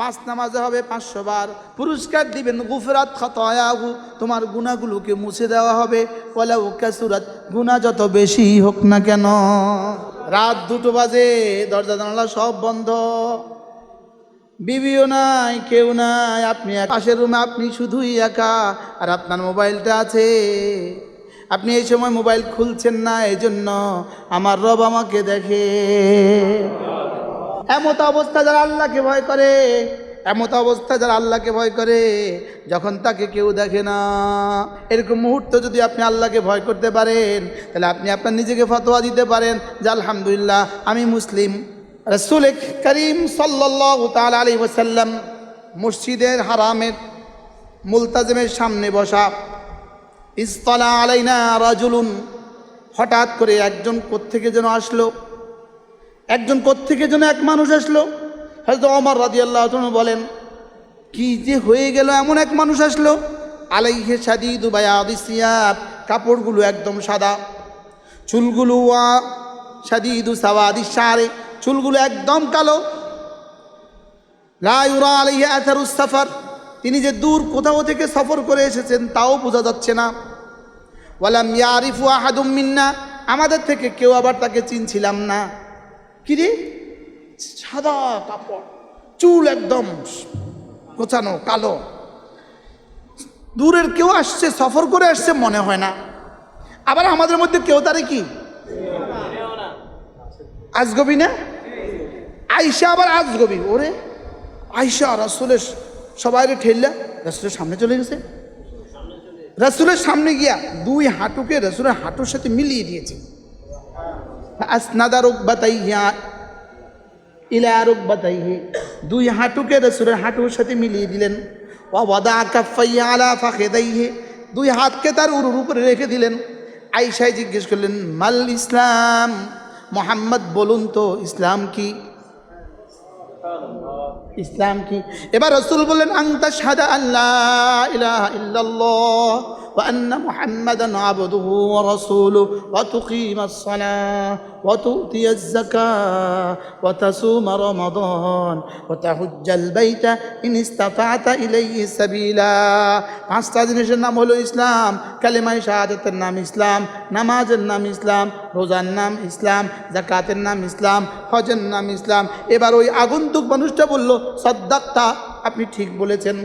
পাঁচ নামাজে হবে পাঁচশো বার। পুরস্কার দিবেন, গুফরাত খতয়াহু, তোমার গুণাগুলোকে মুছে দেওয়া হবে। বলে ওকে সুরাত গুণা যত বেশি হোক না কেন। রাত দুটো বাজে, দরজা জানালা সব বন্ধ। বিবিও নাই, কেউ নাই, আপনি পাশের রুমে আপনি শুধুই একা, আর আপনার মোবাইলটা আছে। আপনি এই সময় মোবাইল খুলছেন না এই জন্য আমার রব আমাকে দেখে। এমত অবস্থা যারা আল্লাহকে ভয় করে, এমত অবস্থা যারা আল্লাহকে ভয় করে, যখন তাকে কেউ দেখে না। এরকম মুহূর্ত যদি আপনি আল্লাহকে ভয় করতে পারেন, তাহলে আপনি আপনার নিজেকে ফতোয়া দিতে পারেন যে, আলহামদুলিল্লাহ, আমি মুসলিম। রসুল করিম সাল্লাহ তাল আলী ওসাল্লাম মসজিদের হারামের মুলতাজমের সামনে বসা, ইস্তলা আলাইনা রাজুলুন। হঠাৎ করে একজন কোত্থেকে যেন আসলো। একজন কোত্থেকে যেন এক মানুষ আসলো? হয়তো অমর রাজি আল্লাহ বলেন, কি যে হয়ে গেল এমন এক মানুষ আসলো? আলাইহে সাদি দুবাই আদিসিয়াব কাপড়গুলো একদম সাদা, চুলগুলো ওয়া সাদিদু সাওয়াদি সারে চুলগুলো একদম কালো। লাইউরা আলাইহে আথারুস সাফার, তিনি যে দূর কোথাও থেকে সফর করে এসেছেন তাও বোঝা যাচ্ছে না। ওয়ালাম ইয়ারিফু আহাদুম মিন্না, আমাদের থেকে কেউ আবার তাকে চিনছিলাম না। কি রে? সাদা কাপড়, চুল একদম গোছানো, কালো। দূরের কেউ আসছে, সফর করে আসছে, মনে হয় না। আবার আমাদের মধ্যে কেউ তারে কি? আজগবি না? আইসা আবার আজগবি। ওরে আইসা রাসুলের সবাই ঠেললা রাসুলের সামনে চলে গেছে। রাসুলের সামনে গিয়া দুই হাঁটুকে, রাসুলের হাঁটুর সাথে মিলিয়ে দিয়েছে। আসনাদা রুকবাতাইহা ইলা রুকবাতাইহি দুই হাঁটুকে রাসুলের হাঁটুর সাথে মিলিয়ে দিলেন। ওয়াদা কাফাইয়া আলা ফাখেদাইহি। দুই হাতকে তার উরুর উপরে রেখে দিলেন। আইসাই জিজ্ঞেস করলেন, মাল ইসলাম? মোহাম্মদ, বলুন তো, ইসলাম কি? ইসলাম কি? এবার রসুল বললেন আংতা সাদা আল্লাহ ইলাহা وأن محمدا عبده ورسوله وتقيم الصلاة وتؤتي الزكاة وتصوم رمضان وتحج البيت إن استطعت إليه سبيلا পাঁচটা জিনিসের নাম হলো ইসলাম কালেমাই শাহাদাতের নাম ইসলাম নামাজের নাম ইসলাম রোজার নাম ইসলাম জাকাতের নাম ইসলাম হজের নাম ইসলাম এবার ওই আগন্তুক মানুষটা বলল সদ্দাক্তা আপনি ঠিক বলেছেন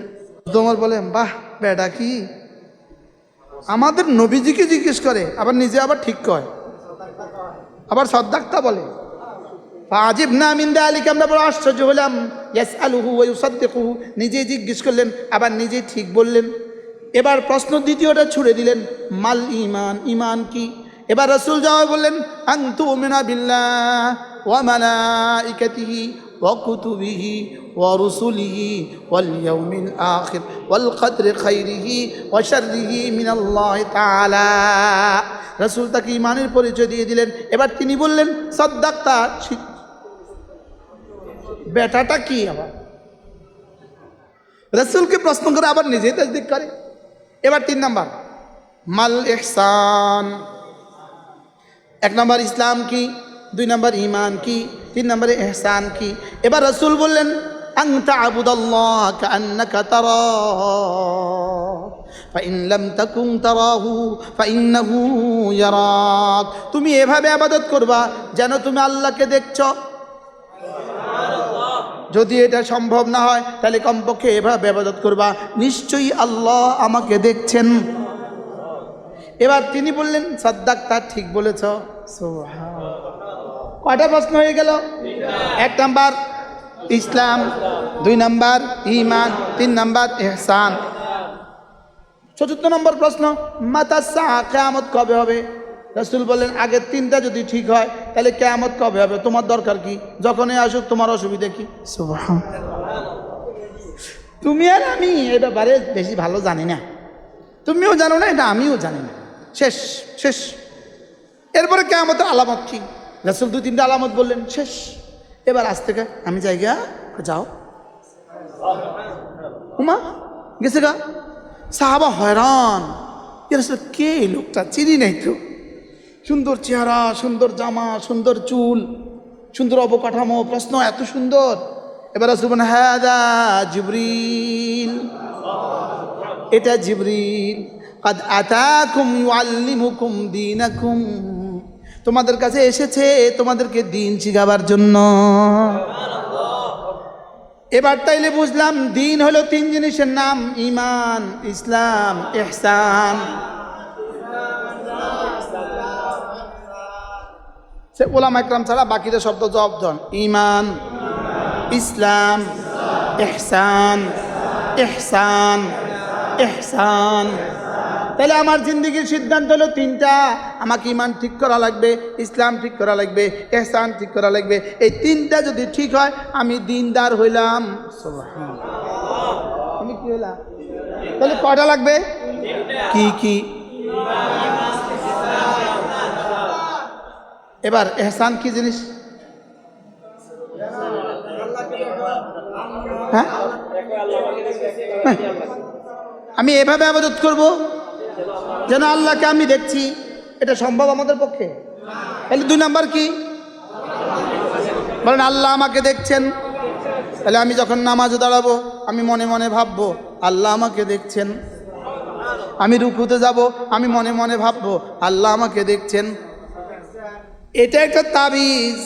তোমার বলেন বাহ বেটা কি আমাদের নবীজিকে জিজ্ঞেস করে, আবার নিজে আবার ঠিক কয়। আবার সদ্দাক্তা বলে। আজিব না মিন্দা আলীকে আমরা বড় আশ্চর্য হলাম। ইয়াস আলুহু ওই সদ্দেকুহু নিজেই জিজ্ঞেস করলেন, আবার নিজেই ঠিক বললেন। এবার প্রশ্ন দ্বিতীয়টা ছুড়ে দিলেন, মাল ইমান ইমান কি? এবার রসুল জবাব বললেন আন্তু মিনা বিল্লাহ ওয়া মালাইকাতিহি। وكتبه ورسله واليوم الآخر والقدر خيره وشره من الله تعالى রসুল তাকে ইমানের পরিচয় দিয়ে দিলেন এবার তিনি বললেন সদ্দাক্তা বেটাটা কি আবার রসুলকে প্রশ্ন করে আবার নিজেই তাজদিক করে এবার তিন নাম্বার মাল এহসান এক নম্বর ইসলাম কি দুই নম্বর ইমান কি তিন নম্বরে এহসান কি এবার রসুল বললেন أن تعبد الله كأنك تراه فإن لم تكن تراه فإنه يراك তুমি এভাবে আবাদত করবা যেন তুমি আল্লাহকে দেখছো যদি এটা সম্ভব না হয় তাহলে কমপক্ষে এভাবে আবাদত করবা নিশ্চয়ই আল্লাহ আমাকে দেখছেন এবার তিনি বললেন সাদ্দাক তার ঠিক বলেছ কয়টা প্রশ্ন হয়ে গেল? এক নাম্বার ইসলাম দুই নাম্বার ইমান তিন নাম্বার এহসান চতুর্থ নম্বর প্রশ্ন মাতা শাহ কেয়ামত কবে হবে? রসুল বললেন আগের তিনটা যদি ঠিক হয় তাহলে কেয়ামত কবে হবে? তোমার দরকার কি? যখনই আসুক তোমার অসুবিধা কি? তুমি আর আমি এ ব্যাপারে বেশি ভালো জানি না। তুমিও জানো না এটা আমিও জানি না। শেষ শেষ। এরপরে কেয়ামতের আলামত কি? রসুল দুই, তিনটা আলামত বললেন, শেষ, এবার আজ থেকে আমি জায়গা যাও। উমা, গেছে গা। সাহাবা হয়রান। কে এই লোকটা? চিনি নাই তো। সুন্দর চেহারা, সুন্দর জামা, সুন্দর চুল, সুন্দর অবকাঠামো, প্রশ্ন এত সুন্দর। এবার শুনুন হ্যাদা জিবরিল। এটা জিবরিল। কাদ আতাকুম ইউআল্লিমুকুম দীনাকুম। তোমাদের কাছে এসেছে তোমাদেরকে দিন শিখাবার জন্য। এবার তাইলে বুঝলাম দিন হলো তিন জিনিসের নাম ইমান ইসলাম এহসান সে ওলাম একরাম ছাড়া বাকিটা শব্দ জবাব ইমান ইসলাম, ইহসান ইহসান ইহসান। তাহলে আমার জিন্দগির সিদ্ধান্ত হলো তিনটা। আমাকে ইমান ঠিক করা লাগবে, ইসলাম ঠিক করা লাগবে, এহসান ঠিক করা লাগবে। এই তিনটা যদি ঠিক হয়, আমি দিনদার হইলাম। আমি কি হইলাম তাহলে কয়টা লাগবে? কি কি? এবার এহসান কি জিনিস? হ্যাঁ। আমি এভাবে আবাদত করব? যেন আল্লাহকে আমি দেখছি, এটা সম্ভব আমাদের পক্ষে? তাহলে দুই নাম্বার কি? বলেন, আল্লাহ আমাকে দেখছেন, তাহলে আমি যখন নামাজে দাঁড়াবো, আমি মনে মনে ভাববো, আল্লাহ আমাকে দেখছেন। আমি রুকুতে যাব, আমি মনে মনে ভাববো, আল্লাহ আমাকে দেখছেন। এটা একটা তাবিজ।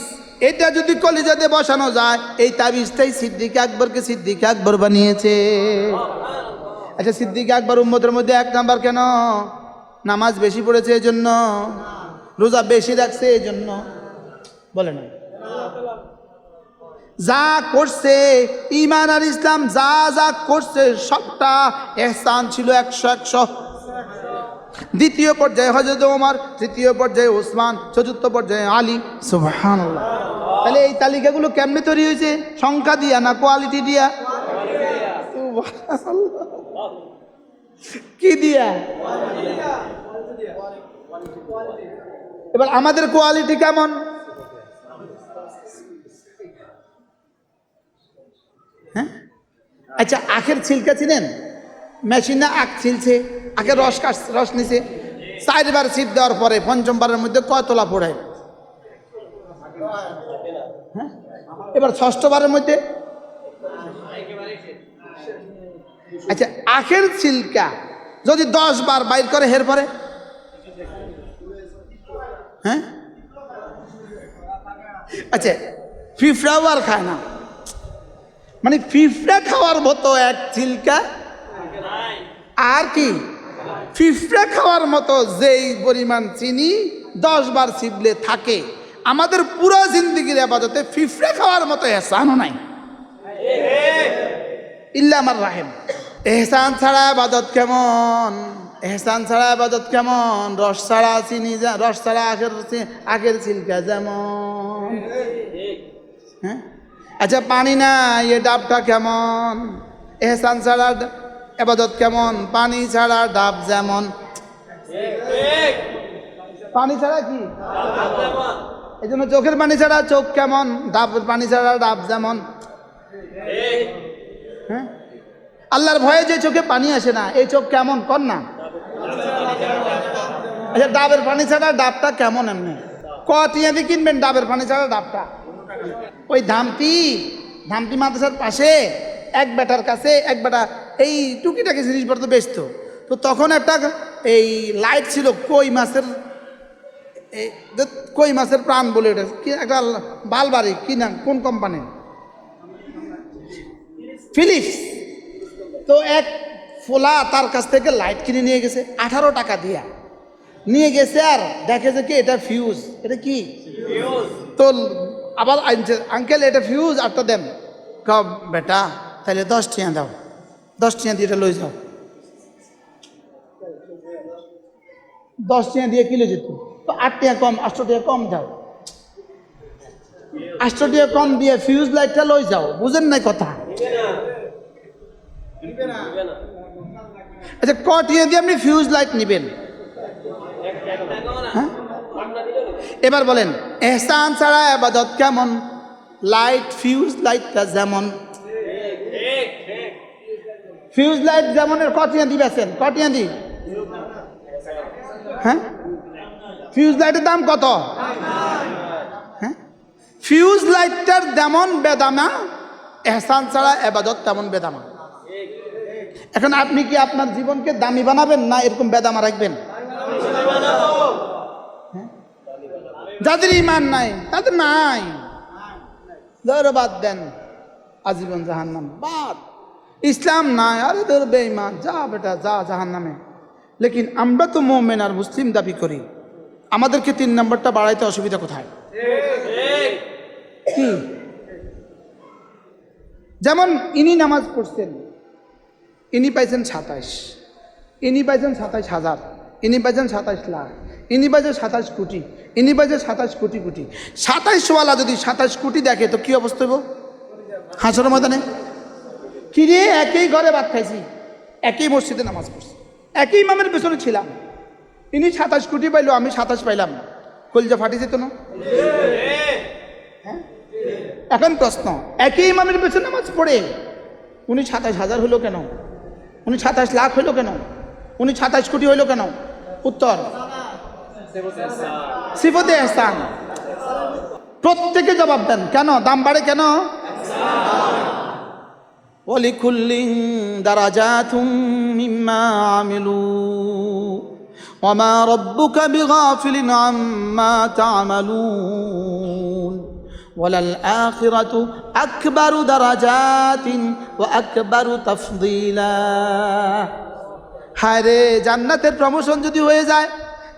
এটা যদি কলিজাতে বসানো যায়, এই তাবিজটাই সিদ্দিক আকবরকে সিদ্দিক আকবর বানিয়েছে। আচ্ছা সিদ্দিক আকবর উম্মতের মধ্যে এক নাম্বার কেন? নামাজ বেশি পড়েছে এই জন্য রোজা বেশি রাখছে এই জন্য বলে না যা করছে ইমান আর ইসলাম যা যা করছে সবটা এহসান ছিল একশো একশো। দ্বিতীয় পর্যায়ে হজরত ওমর তৃতীয় পর্যায়ে ওসমান চতুর্থ পর্যায়ে আলী। সুবহান তাহলে এই তালিকাগুলো কেমনে তৈরি হয়েছে? সংখ্যা দিয়া না কোয়ালিটি দিয়া। সুবহানাল্লাহ। কি দিয়া? এবার আমাদের কোয়ালিটি কেমন? হ্যাঁ? আচ্ছা আখের ছিলকা চিনেন? মেশিনে আখ ছিলছে, আখের রস কাট রস নিছে। চারবার ছিপ দেওয়ার পরে পঞ্চমবারের মধ্যে কয় তোলা পড়ে? হ্যাঁ? এবার ষষ্ঠবারের মধ্যে আচ্ছা আখের ছিলকা যদি দশ বার বাইর করে, হের পরে? হ্যাঁ? আচ্ছা ফিফড়াও আর খায় না। মানে ফিফড়া খাওয়ার মতো এক ছিলকা আর কি? ফিফড়া খাওয়ার মতো যেই পরিমাণ চিনি দশ বার চিবলে থাকে। আমাদের পুরো জিন্দগির আবাদতে ফিফড়া খাওয়ার মতো এহসানও নাই। ইল্লা আমার রাহেম। এহসান ছাড়া আবাদত কেমন? এহসান ছাড়া আবাদত কেমন? রস ছাড়া চিনি রস ছাড়া আখের আখের ছিলকা যেমন। হ্যাঁ? আচ্ছা পানি না এ ডাবটা কেমন? এহসান ছাড়া এবাদত কেমন? পানি ছাড়া ডাব যেমন। পানি ছাড়া কি? এই জন্য চোখের পানি ছাড়া চোখ কেমন? ডাব পানি ছাড়া ডাব যেমন। হ্যাঁ? আল্লাহর ভয়ে যে চোখে পানি আসে না, এই চোখ কেমন? কর না। আচ্ছা ডাবের পানি ছাড়া ডাবটা কেমন এমনি? ক টিয়াদি কিনবেন ডাবের পানি ছাড়া ডাবটা? ওই ধামতি ধামতি মাদ্রাসার পাশে, এক বেটার কাছে, এক বেটা, এই টুকিটাকি জিনিসপত্র বেচত। তো তখন একটা এই লাইট ছিল কই মাছের কই মাছের প্রাণ বলে ওটা, কি একটা বালবাড়ি, কি নাম, কোন কোম্পানি ফিলিপস। তো এক ফোলা তার কাছ থেকে লাইট কিনে নিয়ে গেছে, আঠারো টাকা দিয়া। নিয়ে গেছে আর দেখে যে কি এটা ফিউজ এটা কি? তো আবার আনছে আঙ্কেল এটা ফিউজ আটটা দেন। ক বেটা তাহলে দশ টিয়া দাও, দশ টিয়া দিয়ে এটা লই যাও। দশ টিয়া দিয়ে কিলো যেত তো আট টিয়া কম, আটশো টিয়া কম দাও। আটশো টিয়া কম দিয়ে ফিউজ লাইটটা লই যাও, বুঝেন নাই কথা? আচ্ছা ক টিয়া দিয়ে আপনি ফিউজ লাইট নেবেন। হ্যাঁ? এবার বলেন এহসান ছাড়া আবাদত কেমন? লাইট ফিউজ লাইটটা যেমন। ফিউজ লাইট যেমন কটিয়া দিবেছেন কটিয়া দি হ্যাঁ? ফিউজ লাইটের দাম কত? হ্যাঁ? ফিউজ লাইটটার যেমন বেদানা এহসান ছাড়া এবাদত তেমন বেদামা এখন আপনি কি আপনার জীবনকে দামি বানাবেন না এরকম বেদামা রাখবেন? হ্যাঁ? যাদের ইমান নাই, তাদের নাই। ধরো বাদ দেন, আজীবন জাহান্নাম, বাদ। ইসলাম নাই, আরে ধর বেঈমান, যা বেটা, যা জাহান্নামে। লেকিন আমরা তো মোমেন আর মুসলিম দাবি করি। আমাদেরকে তিন নম্বরটা বাড়াইতে অসুবিধা কোথায়? যেমন ইনি নামাজ পড়ছেন ইনি পাইছেন সাতাইশ। ইনি পাইছেন সাতাইশ হাজার। ইনি পাইছেন সাতাইশ লাখ। ইনি পাইছে সাতাইশ কোটি। ইনি পাইছে সাতাইশ কোটি কোটি। সাতাইশওয়ালা যদি সাতাইশ কোটি দেখে, তো কি অবস্থা হইব? হাসর ময়দানে? কি রে, একই ঘরে ভাত খাইছি। একই মসজিদে নামাজ পড়ছি। একই ইমামের পেছনে ছিলাম। ইনি সাতাশ কোটি পাইলো, আমি সাতাশ পাইলাম। কলজা ফাটি যেত না? হ্যাঁ? এখন প্রশ্ন, একই ইমামের পেছনে নামাজ পড়ে, উনি সাতাশ হাজার হলো কেন? উনি সাতাশ লাখ হইল কেন? উনি সাতাশ কোটি হইল কেন? উত্তর। সিফতে আসান প্রত্যেকে জবাব দেন। কেন? দাম বাড়ে কেন? ওয়ালিকুল্লিং দারাজাতুম যা আমিলু। ওয়া মা রাব্বুকা বিগাফিলিন আম্মা তা'মালুন। وللآخرة أكبر درجات وأكبر تفضيلا হায় রে জান্নাতের প্রমোশন যদি হয়ে যায়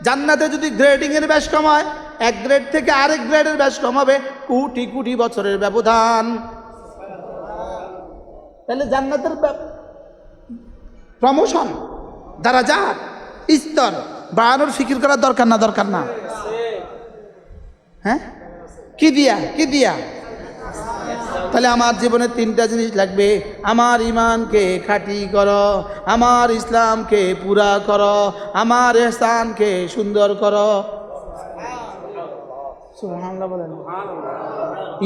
জান্নাতে যদি গ্রেডিংয়ের ব্যাস কম হয় এক গ্রেড থেকে আরেক গ্রেডের ব্যাস কম হবে কোটি কোটি বছরের ব্যবধান তাহলে জান্নাতের প্রমোশন দ্বারা যা স্তর বাড়ানোর ফিকির করার দরকার না দরকার না হ্যাঁ কি দিয়া কি দিয়া? তাহলে আমার জীবনে তিনটা জিনিস লাগবে। আমার ইমানকে খাঁটি করো, আমার ইসলামকে পুরা কর, আমার এহসানকে সুন্দর করো। বলেন।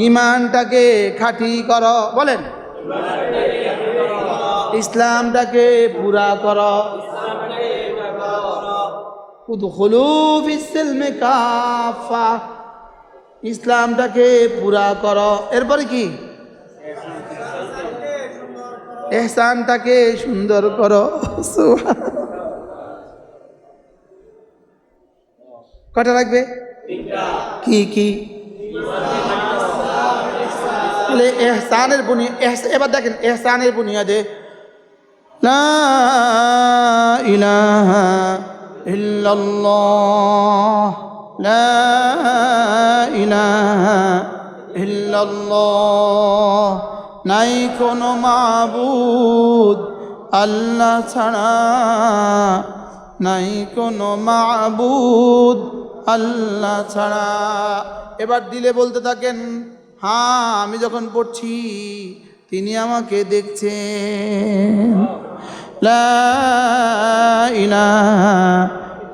ইমানটাকে খাঁটি কর, বলেন। ইসলামটাকে পুরা কর। উদখুলু ফিসসিলমি কাফা ইসলামটাকে পুরা কর। এরপরে কি? এহসানটাকে সুন্দর কর। কটা লাগবে? কি কি? এহসানের বুনি এবার দেখেন, এহসানের বুনিয়াদে লা ইলাহা ইল্লাল্লাহ। লা ইলাহা ইল্লাল্লাহ। নাই কোনো মাবুদ আল্লাহ ছাড়া। নাই কোনো মাবুদ আল্লাহ ছাড়া। এবার দিলে বলতে থাকেন হ্যাঁ আমি যখন পড়ছি, তিনি আমাকে দেখছেন। লা ইলাহা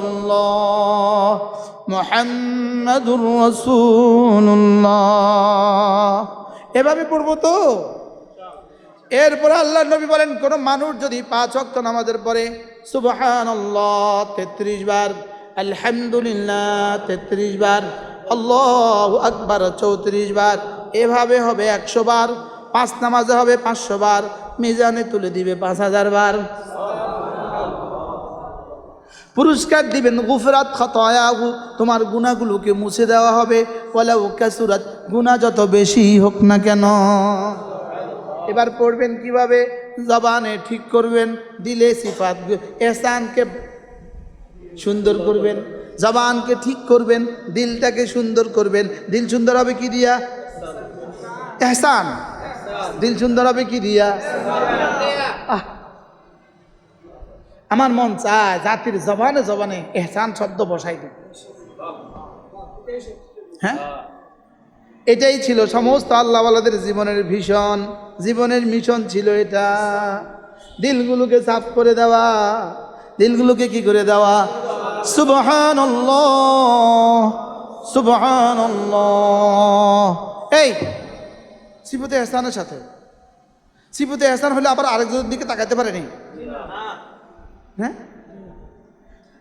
الله محمد رسول الله এভাবে পড়বো তো এরপরে আল্লাহ নবী বলেন কোন মানুষ যদি পাঁচ অক্ত নামাজের পরে সুবহান আল্লাহ তেত্রিশ বার আলহামদুলিল্লাহ তেত্রিশ বার আল্লাহ আকবার চৌত্রিশ বার এভাবে হবে একশো বার পাঁচ নামাজে হবে পাঁচশো বার মিজানে তুলে দিবে পাঁচ হাজার বার পুরস্কার দিবেন, গুফরাত খতয়াহু, তোমার গুণাগুলোকে মুছে দেওয়া হবে। বলে ও কাসুরাত, গুণা যত বেশি হোক না কেন। এবার পড়বেন কীভাবে? জবানে ঠিক করবেন, দিলে সিফাত, এহসানকে সুন্দর করবেন, জবানকে ঠিক করবেন, দিলটাকে সুন্দর করবেন। দিল সুন্দর হবে কি দিয়া? এহসান। দিল সুন্দর হবে কি দিয়া? আহ আমার মন চায় জাতির জবানে জবানে এহসান শব্দ বসাই দিন হ্যাঁ? এটাই ছিল সমস্ত আল্লাহওয়ালাদের জীবনের ভীষণ, জীবনের মিশন ছিল এটা। দিলগুলোকে সাফ করে দেওয়া, দিলগুলোকে কি করে দেওয়া? সুবহান সুবহান এই সিপুতে এহসানের সাথে। সিপুতে এহসান হলে আবার আরেকজনের দিকে তাকাতে পারেনি? হ্যাঁ?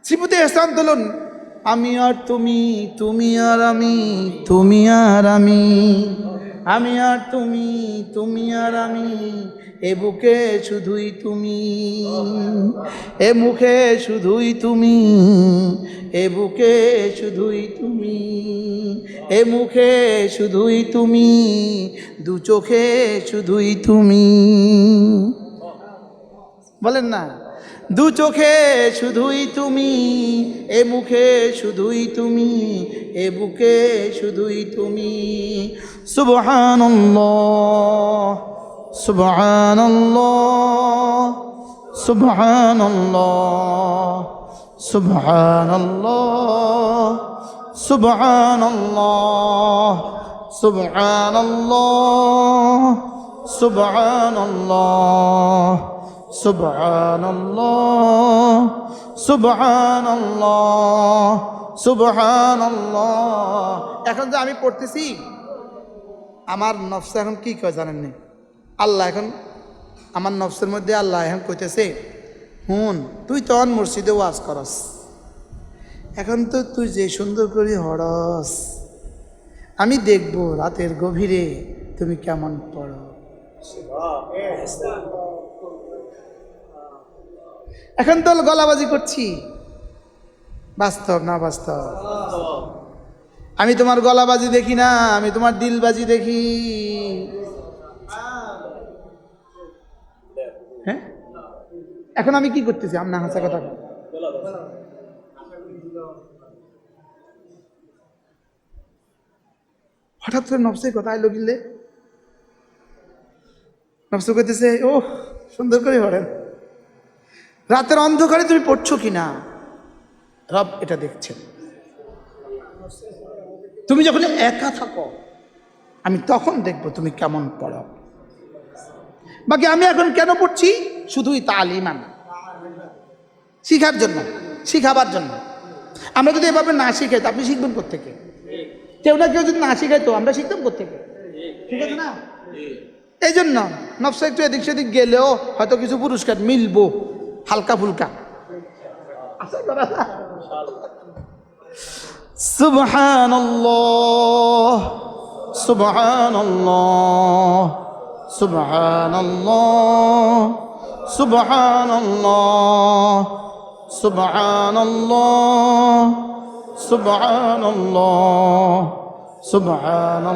সিপুতে এহসান তুলুন। আমি আর তুমি তুমি আর আমি, তুমি আর আমি। আমি আর তুমি তুমি আর আমি, এ বুকে শুধুই তুমি। এ মুখে শুধুই তুমি, এ বুকে শুধুই তুমি। এ মুখে শুধুই তুমি, দু চোখে শুধুই তুমি। বলেন না। দু চোখে শুধুই তুমি, এ মুখে শুধুই তুমি, এ বুকে শুধুই তুমি। সুবহানাল্লাহ সুবহানাল্লাহ সুবহানাল্লাহ সুবহানাল্লাহ এখন যে আমি পড়তেছি, আমার নফস এখন কি কয় জানেননি আল্লাহ এখন, আমার নফসের মধ্যে আল্লাহ এখন কইতেছে, হুন, তুই তখন মসজিদে ওয়াজ করস। এখন তো তুই যে সুন্দর করে হরস, আমি দেখব রাতের গভীরে তুমি কেমন পড়ো। এখন তো গলাবাজি করছি। বাস্তব না বাস্তব? আমি তোমার গলাবাজি দেখি না, আমি তোমার দিলবাজি দেখি। হ্যাঁ? এখন আমি কি করতেছি? আমি না হাসা কথা। হঠাৎ করে নবসে কথা এলো গিলে নবসে কইতেছে ও সুন্দর করে পড়েন রাতের অন্ধকারে তুমি পড়ছো কি না রব এটা দেখছেন। তুমি যখন একা থাকো আমি তখন দেখব তুমি কেমন পড়ো। বাকি আমি এখন কেন পড়ছি? শুধুই তালিমান শিখার জন্য শিখাবার জন্য। আমরা যদি এভাবে না শিখাই তো আপনি শিখবেন কোথেকে কেউ না কেউ যদি না শিখাই তো আমরা শিখতাম কোথেকে ঠিক আছে না? এই জন্য নবসা একটু এদিক সেদিক গেলেও হয়তো কিছু পুরস্কার মিলবো। হালকা ফুলকা। সুবহান সুবহান সুবহান সুবহান সুবহান সুবহান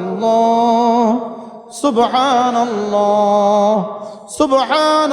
سبحان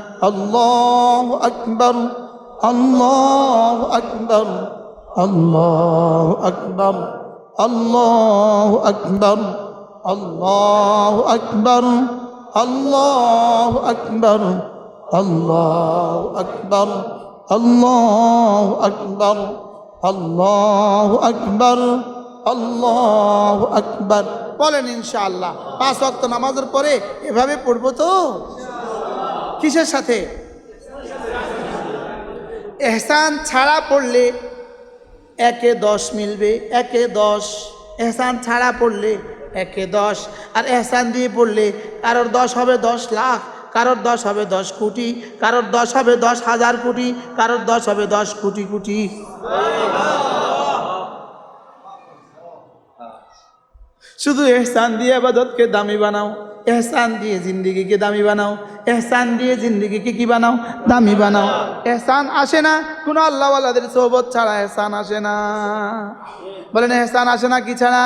আল্লাহ আকবর আল্লাহ আকবর আল্লাহ আকবর আল্লাহ আকবর আল্লাহ আকবর আল্লাহ আকবর আল্লাহ আকবর আল্লাহ আকবর আল্লাহ আকবর আল্লাহ আকবর। বলেন ইনশাআল্লাহ, পাঁচ অক্ত নামাজের পরে এভাবে পড়ব তো? কিসের সাথে? এহসান ছাড়া পড়লে একে দশ মিলবে, একে দশ। এহসান ছাড়া পড়লে একে দশ। আর এহসান দিয়ে পড়লে কারোর দশ হবে দশ লাখ, কারোর দশ হবে দশ কোটি, কারোর দশ হবে দশ হাজার কোটি, কারোর দশ হবে দশ কোটি কোটি। শুধু এহসান দিয়ে আবাদতকে দামি বানাও, এহসান দিয়ে জিন্দিগিকে দামি বানাও। এহসান দিয়ে জিন্দিগিকে কি বানাও? দামি বানাও। এহসান আসে না? কোনো আল্লাহওয়ালাদের সোহবত ছাড়া এহসান আসে না। বলেন, এহসান আসে না কি ছাড়া?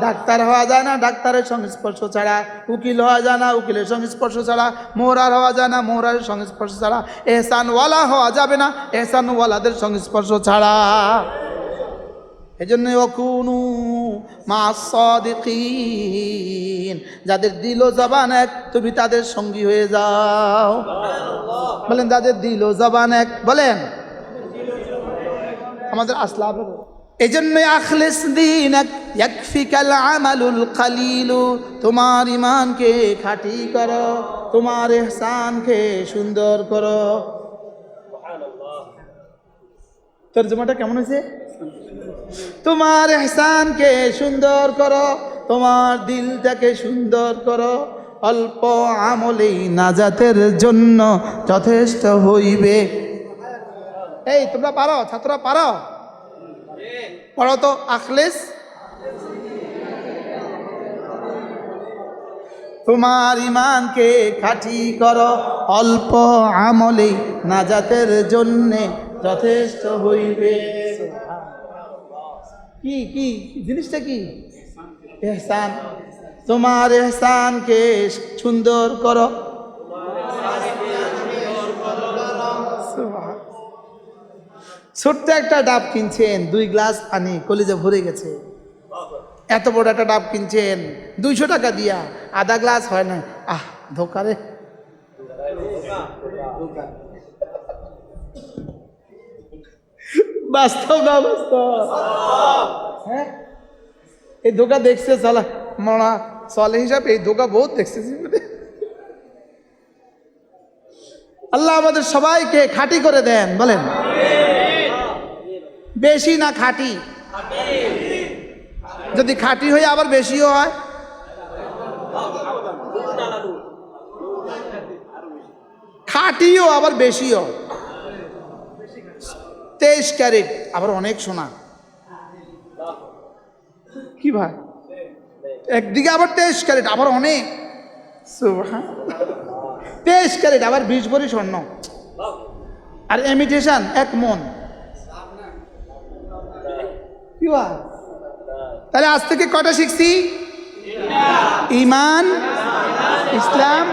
ডাক্তার হওয়া যায় না, ডাক্তারের সংস্পর্শ ছাড়া। উকিল হওয়া যায় না, উকিলের সংস্পর্শ ছাড়া। মোহরার হওয়া যায় না মোহরার সংস্পর্শ ছাড়া। এহসানওয়ালা হওয়া যাবে না, এহসানওয়ালাদের সংস্পর্শ ছাড়া। এই জন্য অকুনু মা সাদিকিন, যাদের দিল জবান এক, তুমি তাদের সঙ্গী হয়ে যাও। বলেন, যাদের দিল জবান এক, বলেন। আমাদের আসলা এই জন্য আখলেস দিন ইয়াকফিকাল আমালুল কালিলু তোমার ইমানকে খাঁটি করো, তোমার এহসানকে সুন্দর করো। তর্জমাটা কেমন হয়েছে? তোমার এহসানকে সুন্দর করো, তোমার দিলটাকে সুন্দর করো। অল্প আমলেই নাজাতের জন্য যথেষ্ট হইবে। এই, তোমরা পারো, ছাত্ররা পারো? পড়ো তো, আখলেস? তোমার ইমানকে খাঁটি করো, অল্প আমলেই নাজাতের জন্যে যথেষ্ট হইবে। কি কি, জিনিসটা কি? এহসান। তোমার এহসানকে সুন্দর করো। ছোট্ট একটা ডাব কিনছেন, দুই গ্লাস পানি, কলিজে ভরে গেছে। এত বড় একটা ডাব কিনছেন, দুইশো টাকা দিয়া। আধা গ্লাস হয় না আহ ধোকারে বাস্তব না বাস্তব? হ্যাঁ? এই ধোকা দেখছে চলা মরা চলে হিসাবে, এই ধোকা বহুত দেখছে। আল্লাহ আমাদের সবাইকে খাঁটি করে দেন, বলেন। বেশি না খাঁটি? যদি খাঁটি হয়ে আবার বেশিও হয়? খাঁটিও আবার বেশিও। তেইশ ক্যারেট, আবার অনেক সোনা। কি ভাই? একদিকে আবার তেইশ ক্যারেট, আবার অনেক। তেইশ ক্যারেট, আবার বিশ ভরি স্বর্ণ। আর এমিটেশন এক মন। কি ভাই? তাহলে আজ থেকে কটা শিখছি? ইমান, ইসলাম।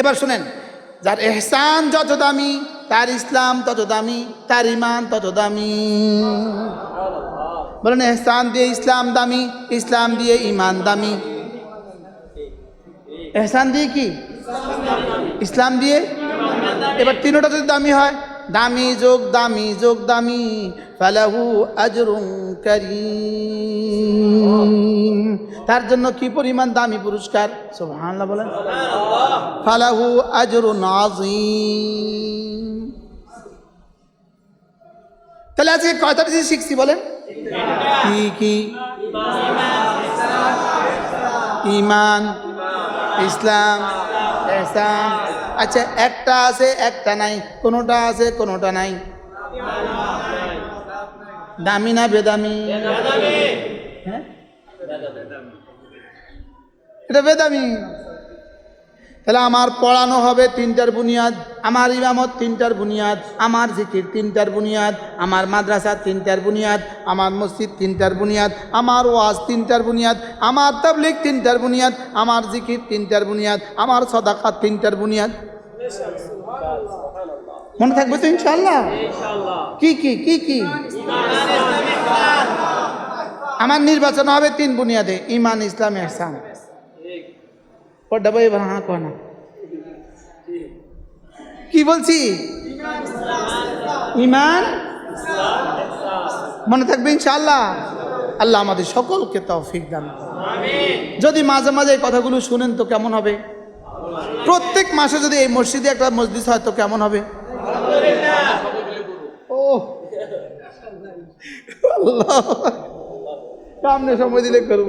এবার শুনেন, যার এহসান যত দামি, তার ইসলাম তত দামি, তার ইমান তত দামি। বলেন এহসান দিয়ে ইসলাম দামি ইসলাম দিয়ে ইমান দামি। এহসান দিয়ে কি? ইসলাম দিয়ে? এবার তিনোটা যদি দামি হয় দামি যোগ দামি যোগ দামি ফালাহু আজরুন করিম। তার জন্য কি পরিমাণ দামি পুরস্কার? সুবহানাল্লাহ বলেন। ফালাহু আজরুন আযীম। তাহলে আজকে কয়টা জিনিস শিখছি বলেন? কি কি? ইমান ইসলাম এহসান। আচ্ছা একটা আছে একটা নাই কোনোটা আছে কোনোটা নাই? দামি না বেদামি? হ্যাঁ? এটা বেদামি। তাহলে আমার পড়ানো হবে তিনটার বুনিয়াদ, আমার ইমামত তিনটার বুনিয়াদ, আমার জিকির তিনটার বুনিয়াদ, আমার মাদ্রাসা তিনটার বুনিয়াদ, আমার মসজিদ তিনটার বুনিয়াদ, আমার ওয়াজ তিনটার বুনিয়াদ, আমার তাবলিক তিনটার বুনিয়াদ, আমার জিকির তিনটার বুনিয়াদ, আমার সদাকাত তিনটার বুনিয়াদ। মনে থাকবে তো ইনশাল্লাহ কি কি কি কি? আমার নির্বাচন হবে তিন বুনিয়াদে, ইমান, ইসলাম, এহসান। ও ডাবাই এবার না কি বলছি ইমান মনে থাকবে ইনশাআল্লাহ আল্লাহ আমাদের সকলকে তৌফিক দান যদি মাঝে মাঝে এই কথাগুলো শুনেন তো কেমন হবে? প্রত্যেক মাসে যদি এই মসজিদে একটা মসজিদ হয় তো কেমন হবে? সামনে সময় দিলে করব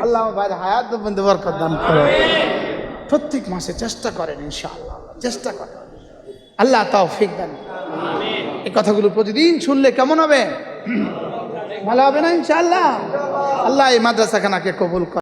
আল্লাহ আমার ভাইয়ের হায়াত বন্ধু বরকত দান করো প্রত্যেক মাসে চেষ্টা করেন ইনশাআল্লাহ চেষ্টা করেন। আল্লাহ তাও ফিক দেন এই কথাগুলো প্রতিদিন শুনলে কেমন হবে? ভালো হবে না ইনশাআল্লাহ? আল্লাহ এই মাদ্রাসাখানাকে কবুল করে।